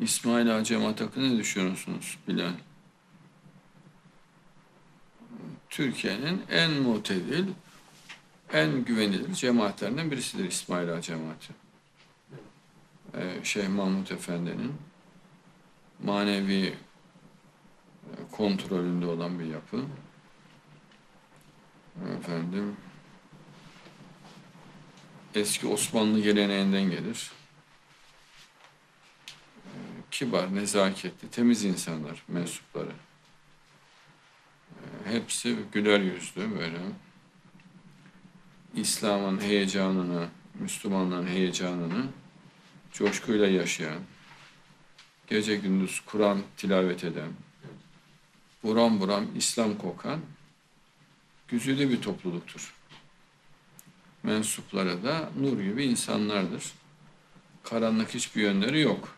İsmail Ağa cemaat hakkında ne düşünüyorsunuz Bilal? Türkiye'nin en mutedil, en güvenilir cemaatlerinden birisidir İsmail Ağa cemaati. Ee, Şeyh Mahmut Efendi'nin manevi e, kontrolünde olan bir yapı. Efendim, eski Osmanlı geleneğinden gelir. Kibar, nezaketli, temiz insanlar mensupları. Ee, Hepsi güler yüzlü böyle. İslam'ın heyecanını, Müslümanların heyecanını coşkuyla yaşayan, gece gündüz Kur'an tilavet eden, buram buram İslam kokan güzide bir topluluktur. Mensupları da nur gibi insanlardır. Karanlık hiçbir yönleri yok.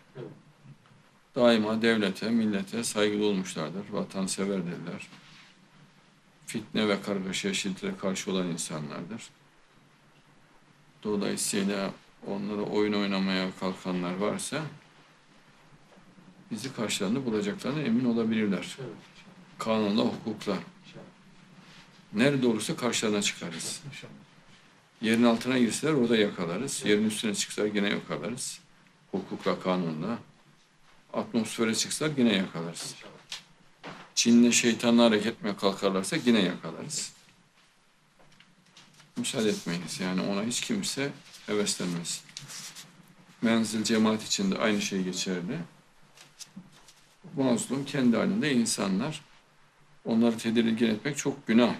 Daima devlete, millete saygılı olmuşlardır. Vatanseverdirler. Fitne ve kargaşa şiddete karşı olan insanlardır. Dolayısıyla onlara oyun oynamaya kalkanlar varsa bizi karşılarında bulacaklarına emin olabilirler. Evet. Kanunla, hukukla. Nerede olursa karşılarına çıkarız. Yerin altına girseler orada yakalarız. Yerin üstüne çıksalar yine yakalarız. Hukukla, kanunla. Atmosfere çıksalar yine yakalarız. Çin'le şeytanla hareket etmeye kalkarlarsa yine yakalarız. Müsaade etmeyiz. Yani ona hiç kimse heveslenmez. Menzil cemaat için de aynı şey geçerli. Mazlum kendi halinde insanlar. Onları tedirgin etmek çok günah.